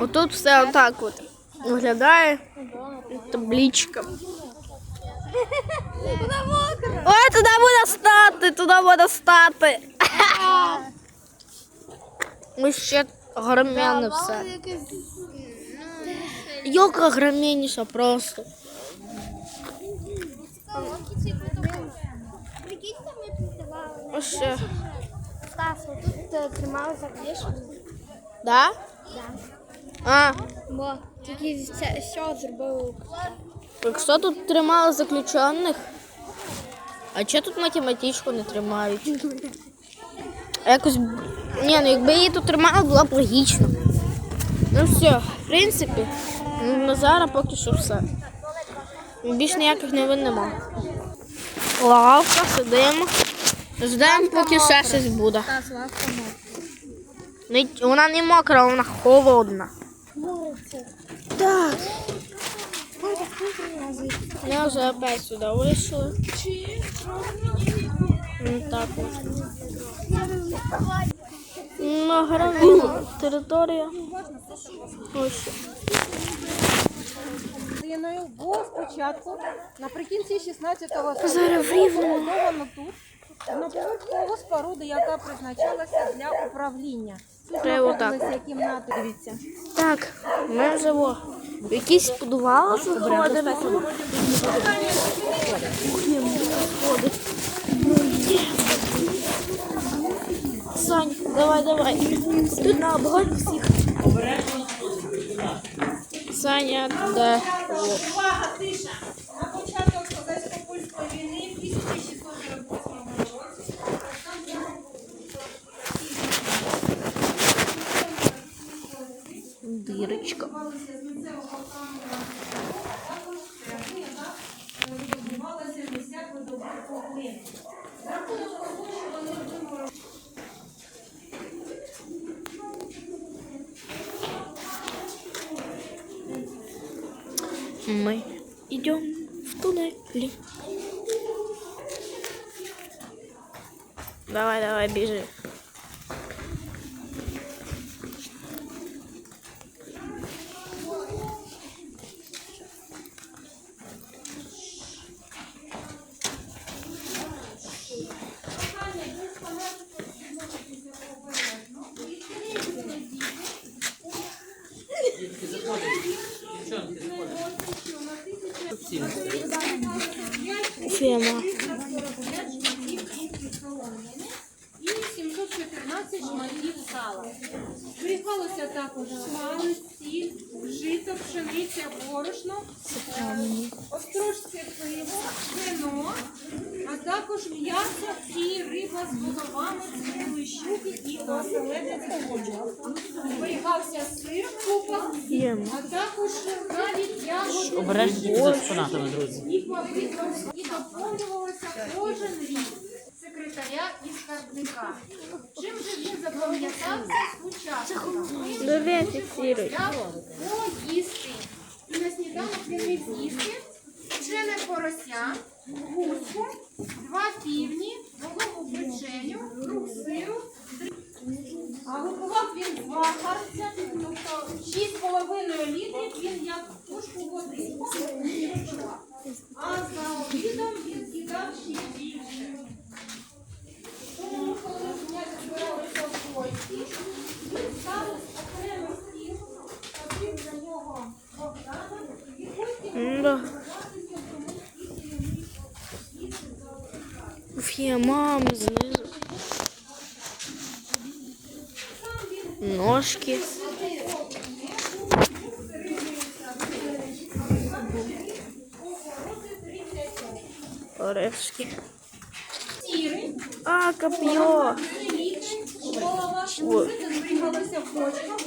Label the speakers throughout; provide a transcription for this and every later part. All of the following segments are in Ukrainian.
Speaker 1: Отут все отак от виглядає. Табличка. Ой, туди буде стати, туди буде стати. Ось ще громяне все. Йока громяніша просто.
Speaker 2: Прикиньте, ми піддавали.
Speaker 1: Ось ще.
Speaker 2: Стас, тут е, трималися клішу.
Speaker 1: Да? А,
Speaker 2: Бо тільки це що зробив.
Speaker 1: якщо тут тримали заключених, а чого тут математичку не тримають? Якось. Ні, ну якби її тут тримали, було б логічно. Ну все, в принципі, на зараз поки що все. Більш ніяких новин нема. Лавка, сидимо. Ждемо, поки ще щось буде. Вона не мокра, вона холодна. Так. Ми вже опять сюди вийшли. Ну, так от. Ну, гравіна територія. Ось.
Speaker 3: Було спочатку наприкінці 16 століття побудовано тут одноповерхову споруду, яка призначалася для управління.
Speaker 1: Треба отак.
Speaker 3: Дивіться.
Speaker 1: Так, ми вже в Якісь підвали заходимо. Сань, давай, давай. Тут на обгон всіх. Саня, да.
Speaker 3: Увага, тиша! Отримали
Speaker 1: Мы идем в туннели. Давай, давай, бежи.
Speaker 3: Також м'ясо і риба з головами, цвілої щуки і оселедець ходжу. Зберігався сир в купах, а також навіть ягоди
Speaker 4: Обережно за експонатами, друзі.
Speaker 3: і повітрям і доповнювалося кожен рік секретаря і скарбника. Чим же він запам'ятався сучасникам?
Speaker 1: Давай, фиксируй.
Speaker 3: Поїсти. І на сніданок він міг з'їсти вчене порося, гуску, два півні, вологу печеню, круг сиру, а випивав він два харця, тобто 6,5 літрів він як пушку води. А за обідом він з'їдав ще більше. Тому, коли князь збиралися в гості, він ставив окремо стіл, за нього Богдана, і потім
Speaker 1: Да. Фема знизу. Ножки. Орешки.
Speaker 3: сіри,
Speaker 1: А, копье.
Speaker 3: голова, жити зберігалося в бочках,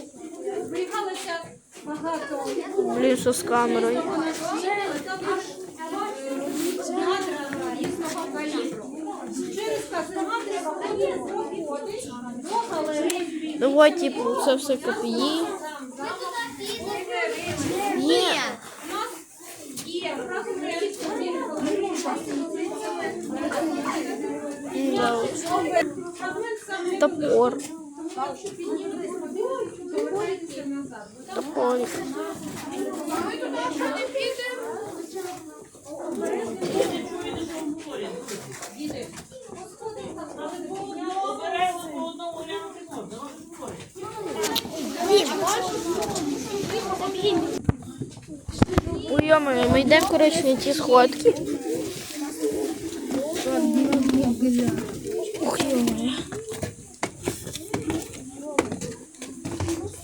Speaker 3: зберігалося багато
Speaker 1: Блін, що з камерою.
Speaker 3: Галереї.
Speaker 1: Давай, типу, це все копії. Ні. Топор. Топорик.
Speaker 3: Ми туди вже не підемо.
Speaker 1: Йо-моє, ми йдемо, коротше, на ті сходки. Ух, йо-моє.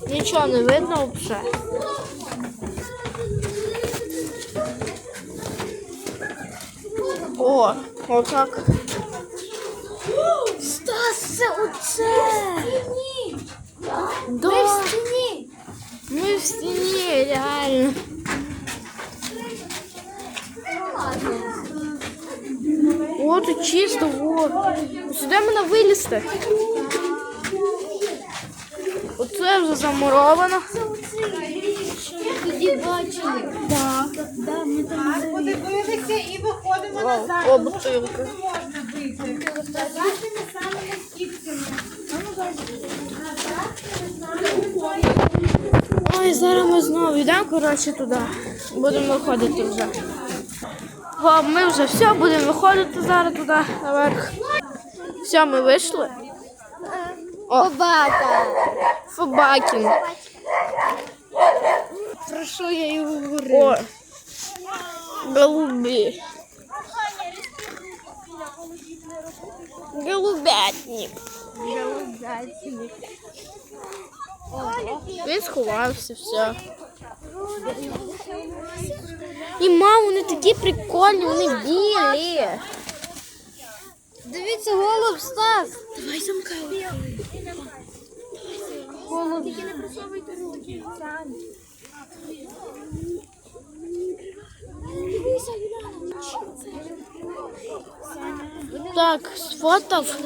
Speaker 1: Нічого не видно взагалі. О, отак.
Speaker 2: Стас, це оце!
Speaker 1: Да.
Speaker 2: Ми в стіні!
Speaker 1: Ми в стіні, реально. О, тут Сюди можна вилізти. Оце вже замуровано.
Speaker 2: Тоді бачили.
Speaker 1: Так.
Speaker 2: Да, ми там
Speaker 3: Подивилися і виходимо назад.
Speaker 1: о, бутилка.
Speaker 3: Можна вийти. Самими.
Speaker 1: Ой, зараз ми знову йдемо, коротше, туди. Будемо виходити вже. О, ми вже все, будемо виходити зараз туди, наверх. Все, ми вийшли. О,
Speaker 2: Собака!
Speaker 1: Фабакін.
Speaker 2: Про що я й говорю?
Speaker 1: О, голуби. Голубятник. Він сховався, все. І мам, вони такі прикольні, вони білі.
Speaker 2: Дивіться, голуб Стас!
Speaker 1: Давай замкай.
Speaker 2: Голуб. Тільки не просовуйте руки. Дивися, Юляна.
Speaker 1: Так, сфотав.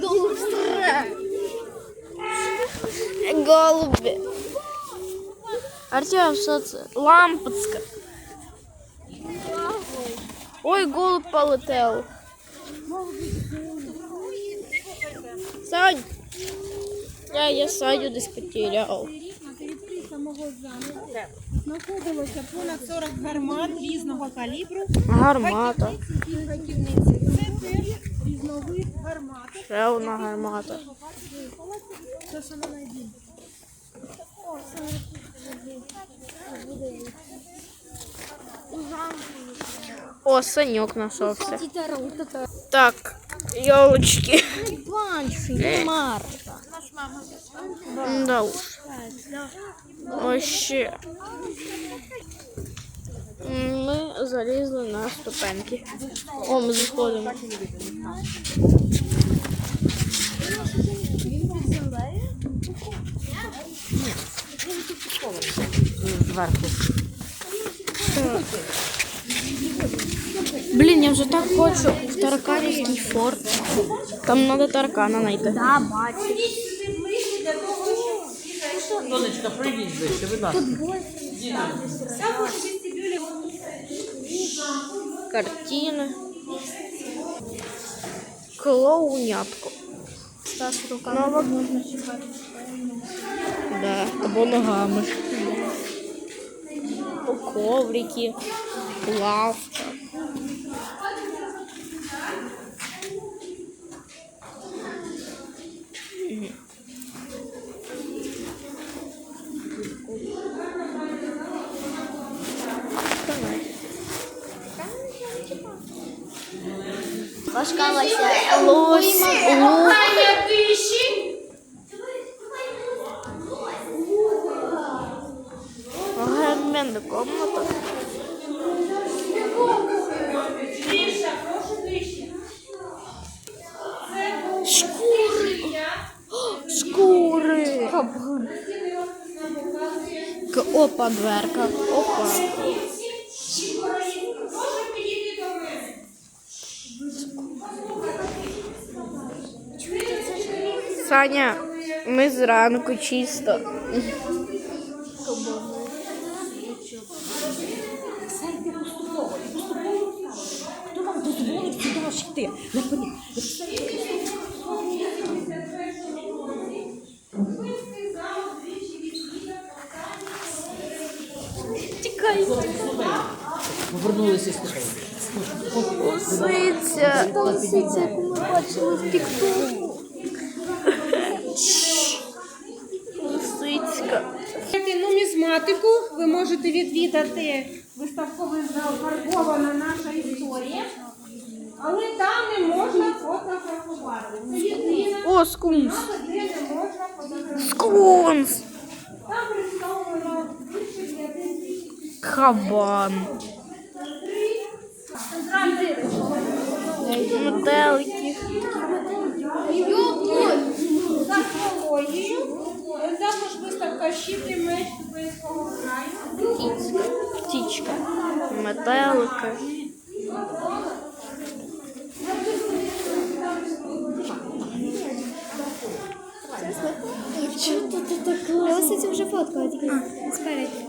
Speaker 2: Голуб стара.
Speaker 1: Голуби. Артем, що це? Лампочка. Ой, голуб полетел. Сань. Я, я Саню десь потеряв.
Speaker 3: Знаходилося понад 40 гармат різного калібру.
Speaker 1: Гармата.
Speaker 3: Гатівниці. Це теж різновид гармати.
Speaker 1: Ще одна гармата.
Speaker 3: Це саме найбільше.
Speaker 1: О, Санек нашелся.
Speaker 2: Тітара,
Speaker 1: Так, елочки.
Speaker 2: Банші, Марта.
Speaker 1: Да уж. Вообще. Ми залізли на ступеньки. О, ми заходимо.
Speaker 4: Зверху.
Speaker 1: Блін, я вже так хочу в тараканівський форт. Там треба таракана знайти.
Speaker 2: Да, бачу.
Speaker 4: Сонечка, прийдіть ближче, будь ласка.
Speaker 1: Картини. Клоунятку.
Speaker 2: Стас руками можна чекати.
Speaker 1: Да, або ногами. Коврики, лавка. К- Опа, дверка. Опа. Саня, ми зранку чисто.
Speaker 4: Хто вам дозволить сюди йти? Повернулися з тихою.
Speaker 1: Лисиця.
Speaker 2: Та лисиця, яку ми бачили в тіктоку.
Speaker 1: Лисицька.
Speaker 3: Нумізматику ви можете відвідати виставковий зал «Фарбована наша історія», але там не можна фотографувати. Це єдина
Speaker 1: О, скунс.
Speaker 3: де не можна фотографувати.
Speaker 1: Скунс.
Speaker 3: Там представлено більше п'яти тисяч
Speaker 1: Кабан. Метелики.
Speaker 3: археологією. Також виставка «Щит і меч Купинського краю.
Speaker 1: Птічка.
Speaker 2: Я лисицю вже фоткала, тільки спереді.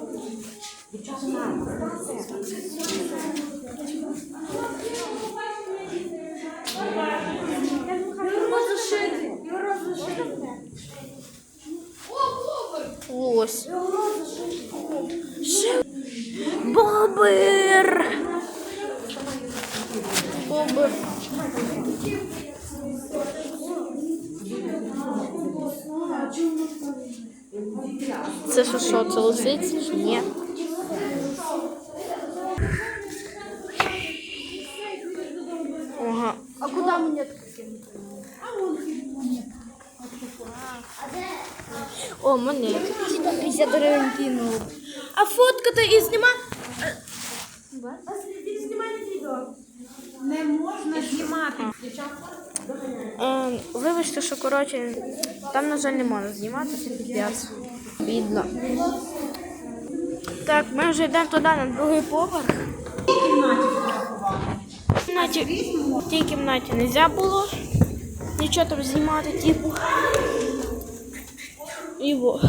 Speaker 1: Бобер. Бобер. Це що, що, це лисиця чи ні? Ага.
Speaker 2: А куди мені таке?
Speaker 1: О, монети.
Speaker 2: 50 гривень кинув.
Speaker 1: А фотка-то і зніма.
Speaker 3: Не можна знімати.
Speaker 1: Е, вибачте, що коротше, там, на жаль, не можна знімати, це піздець. Бідно. Так, ми вже йдемо туди на другий поверх. В кімнаті, в тій кімнаті не можна було нічого там знімати, типу. І во.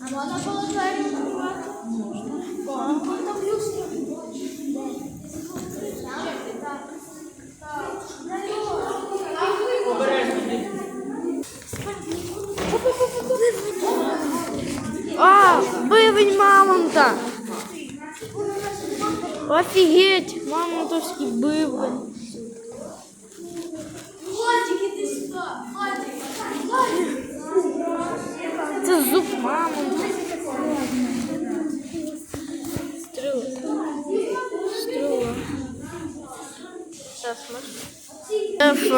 Speaker 2: А можна було двері відкривати? Можна. Там люстра.
Speaker 1: А, бивень мамонта. Офігеть, мамонтовський бивень. Еф.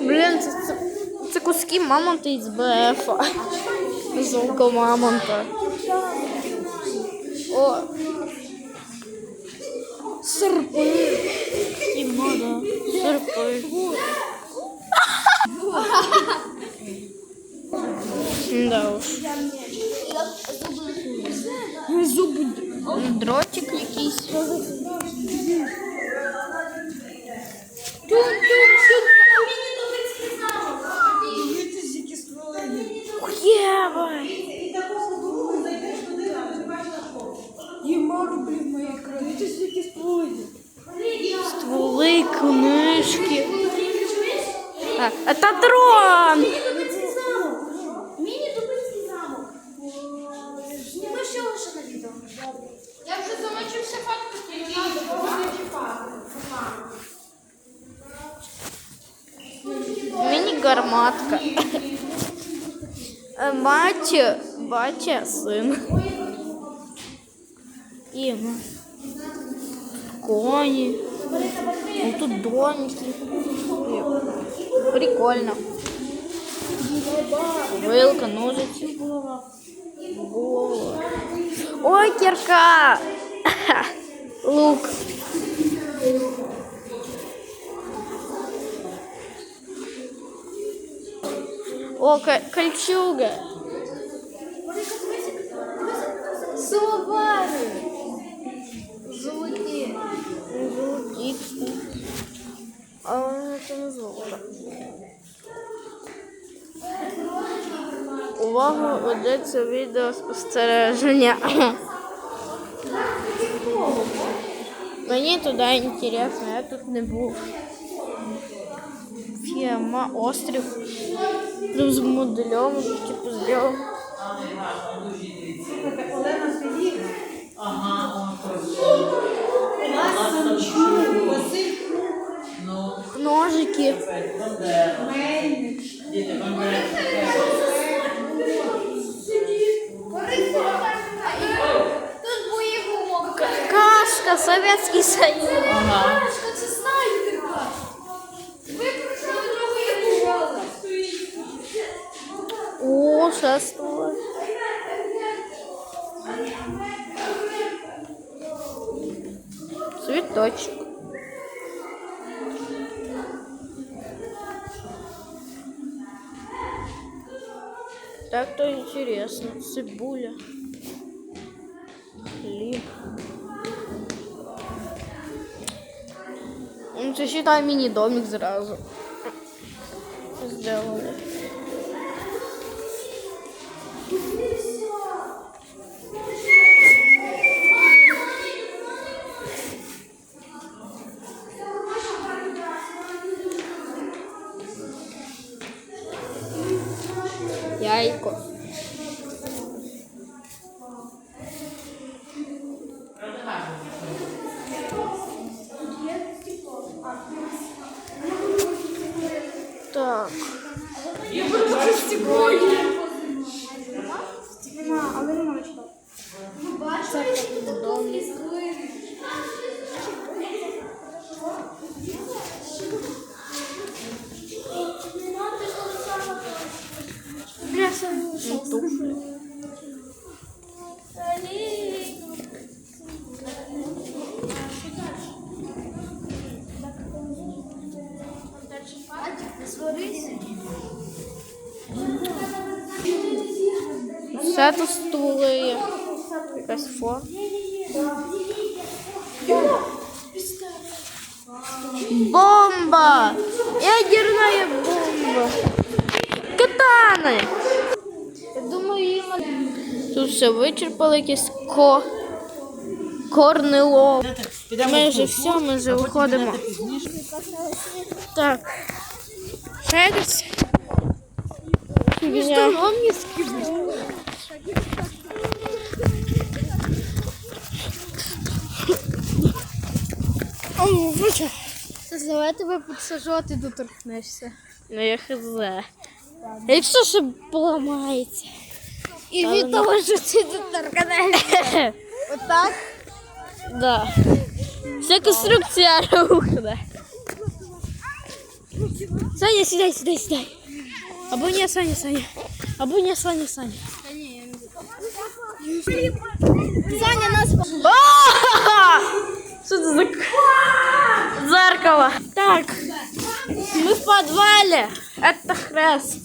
Speaker 1: Блін, це, це, це куски мамонта із БФ. Золко мамонта. О. Серпи. І мода. Серпи. Да уж. Зуб. Дротик якийсь. Стволи, книжки. А, это дрон! Міні-гарматка. Е, Мать, батя, син. І ну, коні. Ну, тут домики. Прикольно. Вилка, ножиці. Голова. Ой, кірка! Лук. О, ка- кольчуга.
Speaker 2: Совари. Золоті.
Speaker 1: Золоті. Але це не золото. Увага, ведеться відеоспостереження. Мені туди інтересно, я тут не був. Схема, острів. Ну, з моделем, типу, зробив. Ножики.
Speaker 2: Тут боєвого.
Speaker 1: Кашка, Советский Союз.
Speaker 4: Ага.
Speaker 1: Шество. Цветочек. Так-то интересно. Цибуля. Хлеб. Ну, це считай мини-домик сразу. Сделали. Бомба! Ядерная бомба! Катани! Думаю. Тут все вичерпали якесь ко... корнило. Ми вже все, ми вже виходимо. Так. Ще. Фігня. О, вича.
Speaker 2: Це тебе підсажу, а ти доторкнешся.
Speaker 1: Ну я хз. Якщо ще поламається.
Speaker 2: І
Speaker 1: Але
Speaker 2: від
Speaker 1: не-
Speaker 2: того, що ти доторкнешся. Отак.
Speaker 1: Да. Вся конструкція рухне. Саня, сідай, сідай, сідай. Або ні, Саня, Саня. Або ні, Саня, Саня.
Speaker 2: Саня нас
Speaker 1: А! Что это за к- зеркало? Так, мы в подвале. Это хрест.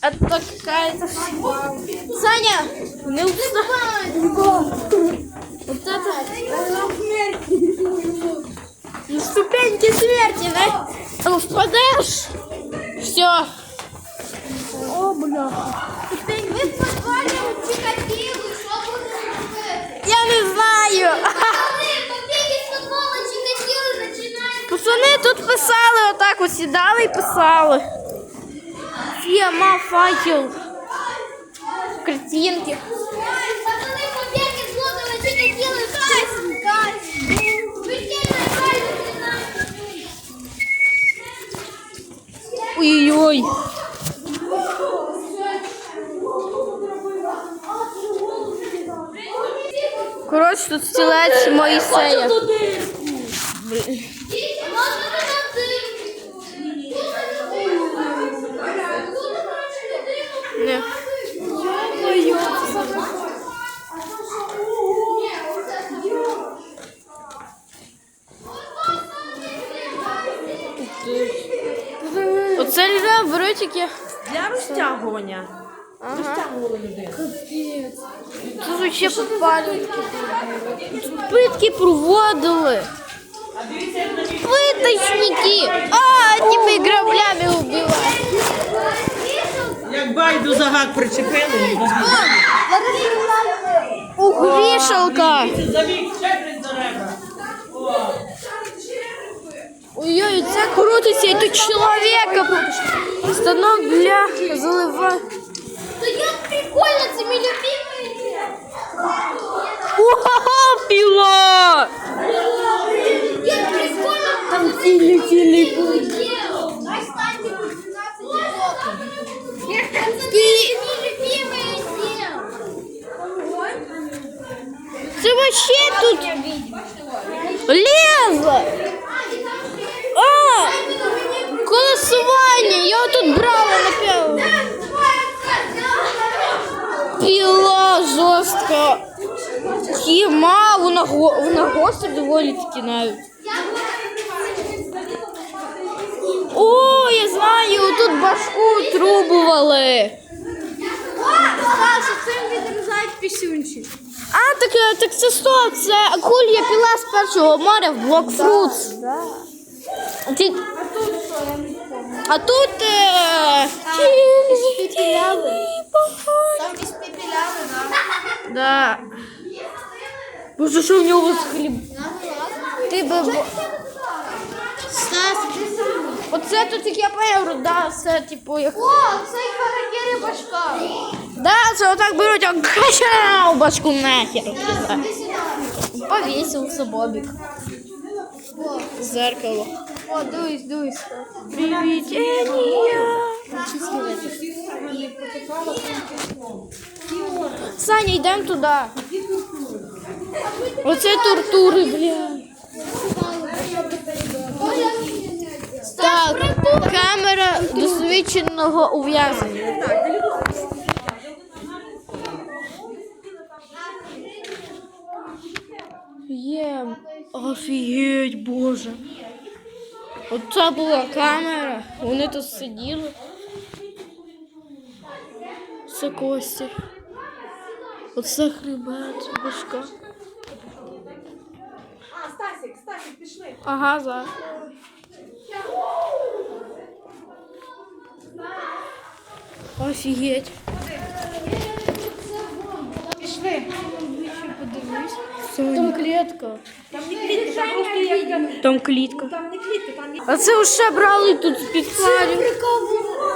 Speaker 1: Это какая-то... Саня, не уставай. Вот это... На ступеньки смерти, да? Ну, впадешь. Все. О, бля.
Speaker 2: Ви в підвалі ці хотіли, що будемо робити?
Speaker 1: Я не знаю. Пацани тут писали, отак ось сідали і писали. Схема, факел. Картинки. Ой-ой-ой. Коротше, тут стілець Моїсея. Блін. Не. Оце які.
Speaker 4: Для розтягування.
Speaker 1: Ага.
Speaker 4: Розтягували людину.
Speaker 1: Тут ще. Питки проводили. Пыточники! А, типа граблями убивают.
Speaker 4: Як байду за гак причепили,
Speaker 1: вішалка!
Speaker 4: За вік
Speaker 1: Ой-ой, це крутиться, і тут чоловіка. Станок для заливання.
Speaker 2: Да як прикольно, це мій любимий.
Speaker 1: Ого, піла!
Speaker 2: Як прикольно.
Speaker 1: Там цілі цілі
Speaker 2: Останні 12 років. Це мій любимий діл.
Speaker 1: Це вообще тут лезо. Колесування. Я тут брала напевно. Піла жорстка. Хіма, вона, вона гостра доволі таки навіть. О, я знаю, тут башку трубували.
Speaker 2: Саша, цим відрізають пісюнчик.
Speaker 1: А, так, е, так це стоп, це акулья піла з першого моря в блокфрутс. А, ти... а тут е...
Speaker 2: Там десь пепеляли, да?
Speaker 1: Да. Боже, що в нього з хліб? Ти би... бо-
Speaker 2: Стас,
Speaker 1: Оце тут, як я поняв, да, це типу як...
Speaker 2: О, це характері башка.
Speaker 1: Да, це отак беруть, а в башку нахер.
Speaker 2: Іди сюди.
Speaker 1: Повісився Бобік. Зеркало.
Speaker 2: О, дивись.
Speaker 1: Привіт, Енія. Саня, йдемо туди. Оце тортури, бля. Так, камера досвідченого ув'язнення. Є. Офігеть, боже. Оце була камера. Вони тут сиділи. Це кості. Оце хребет, башка.
Speaker 3: А, Стасік, Стасік, пішли.
Speaker 1: Ага, зараз. Офігеть.
Speaker 3: Пішли.
Speaker 1: Там клітка.
Speaker 3: Там там як...
Speaker 1: Там клітка.
Speaker 3: Там не клітка, там
Speaker 1: А це вже брали тут з-під парів.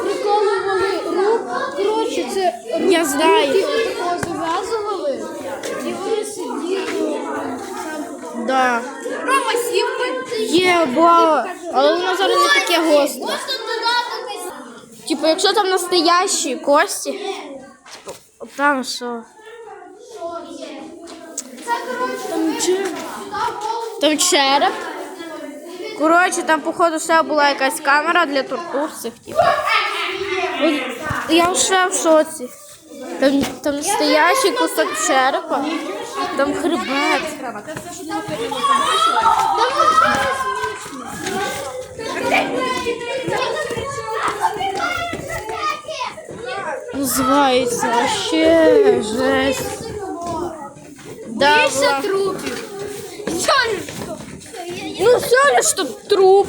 Speaker 2: Приколували руку. Коротше, це
Speaker 1: Я знаю.
Speaker 2: такого зав'язували. І вони сиділи.
Speaker 1: Да.
Speaker 2: Рома сів
Speaker 1: Є, бо. Але воно зараз не таке гостре.
Speaker 2: Можна.
Speaker 1: Типу, якщо там настоящі кості, типу, от там що?
Speaker 2: Це, коротше,
Speaker 1: Там череп.
Speaker 2: став голову.
Speaker 1: Там череп. Коротше, там, походу, ще була якась камера для тортур цих, типу. От Я вже в шоці. Там, там настоящий кусок черепа, там хребет. Називається ще жесть. Да, була.
Speaker 2: трупів.
Speaker 1: Ну, все лишь, тут труп.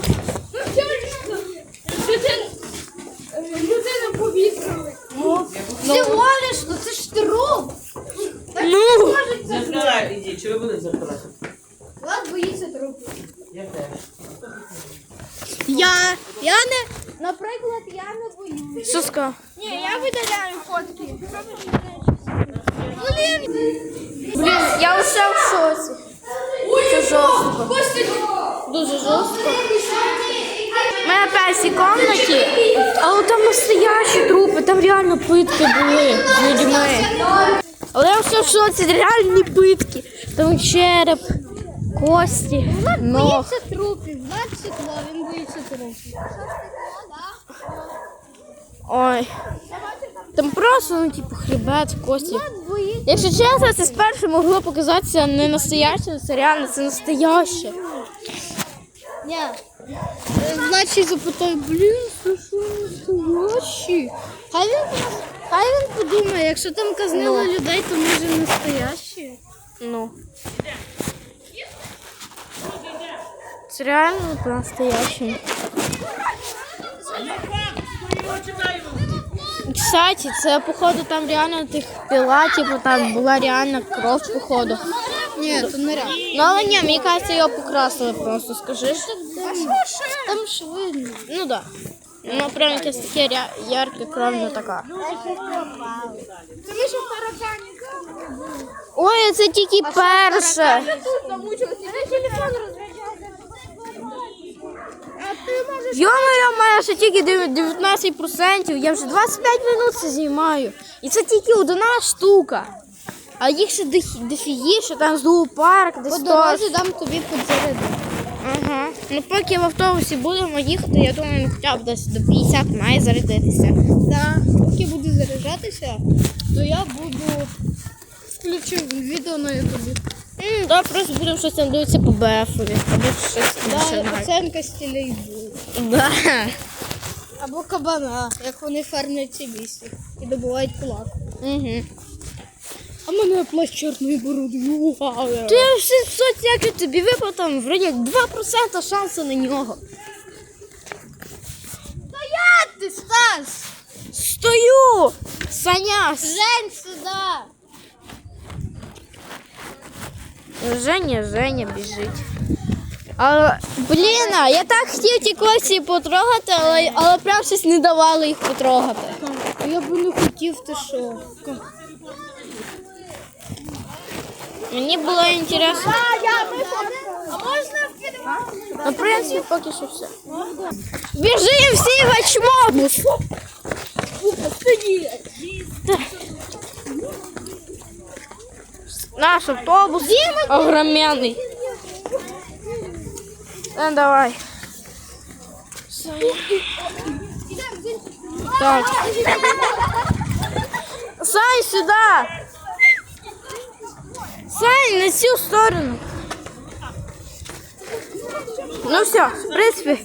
Speaker 2: Людину повісили. Всього лиш, ну це ж труп.
Speaker 1: Ну,
Speaker 4: Закривай, іди, чи ви будете закривати?
Speaker 2: Влад боїться трупів.
Speaker 4: Я теж.
Speaker 1: я, я не...
Speaker 2: Наприклад, я не боюся.
Speaker 1: Що сказав?
Speaker 2: Ні, я видаляю фотки.
Speaker 1: Блін, я вже в шоці. Це жорстко. Дуже жорстко. Ми опять в цій комнаті, але там настоящі трупи, там реально питки були з людьми. Але я все в шоці, реальні питки. Там череп, кості, ног.
Speaker 2: Боїться трупів. Влад сікло, він боїться трупів.
Speaker 1: Ой. Там просто, ну, типу, хребет, кості. Якщо чесно, це спершу могло показатися не настояще, це реально, це настояще.
Speaker 2: Ні. Значить запитаю, блін, це що настоящі? Хай він, хай він подумає, якщо там казнили людей, то може настоящі.
Speaker 1: Ну. Це реально настояще. Кстати, це походу там реально тих пила, типу там була реальна кров, походу.
Speaker 2: Ні, то не реально.
Speaker 1: Ну але ні, мені кажеться, його покрасили просто, скажи.
Speaker 2: Там ж видно.
Speaker 1: Ну да. Ну прям якесь таке ярке, кровно така. Ой, це тільки перше. Йо-моє, в мене ще тільки 19%, я вже 25 минут це знімаю. І це тільки одна штука. А їх ще дофігіше, там зоопарк, десь
Speaker 2: По дорозі дам тобі підзаряди.
Speaker 1: Ага. Ну поки в автобусі будемо їхати, я думаю, ну, хоча б десь до 50 має зарядитися.
Speaker 2: Да. Поки буду заряджатися, то я буду включу відео на ютубі.
Speaker 1: М, да, просто будемо щось там дивитися по БФові. Або щось інше.
Speaker 2: Да,
Speaker 1: навіть.
Speaker 2: оценка стілей буде.
Speaker 1: Да.
Speaker 2: Або кабана, як вони фермлять ці лісі і добувають кулак.
Speaker 1: Угу.
Speaker 2: А мене плащ чорної бороди.
Speaker 1: Ти все в соцсеті тобі випав там вроді 2% шансу на нього.
Speaker 2: Стоять ти, Стас!
Speaker 1: Стою! Саня!
Speaker 2: Жень сюди!
Speaker 1: Женя, Женя біжить. Але, блін, а я так хотів ті косі потрогати, але, але прям щось не давали їх потрогати.
Speaker 2: А я би не хотів, ти що?
Speaker 1: Мені було інтересно.
Speaker 3: А можна вкидати?
Speaker 1: Ну, в принципі, поки що все. Біжи всі в очмобус! Наш автобус огроменный. Ну, давай. Так. Сань, сюда! Сань, на цю сторону. Ну все, в принципі.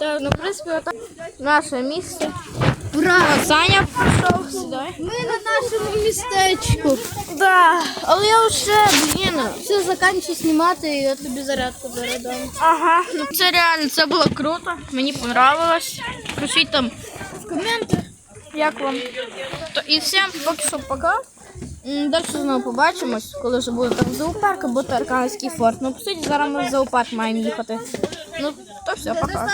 Speaker 1: Так, ну в принципі, отак наше місце.
Speaker 2: Ура!
Speaker 1: Саня прийшов сюди.
Speaker 2: Ми на нашому містечку.
Speaker 1: Да, але я вже, блін.
Speaker 2: Все, заканчуй знімати, і я тобі зарядку передам.
Speaker 1: Ага, ну це реально, це було круто. Мені понравилось. Пишіть там в коменти, як вам. То і всім поки що пока. Далі знову побачимось, коли вже буде там зоопарк або Тарканський форт. Ну, по суті, зараз ми в зоопарк маємо їхати. Ну, то все, пока.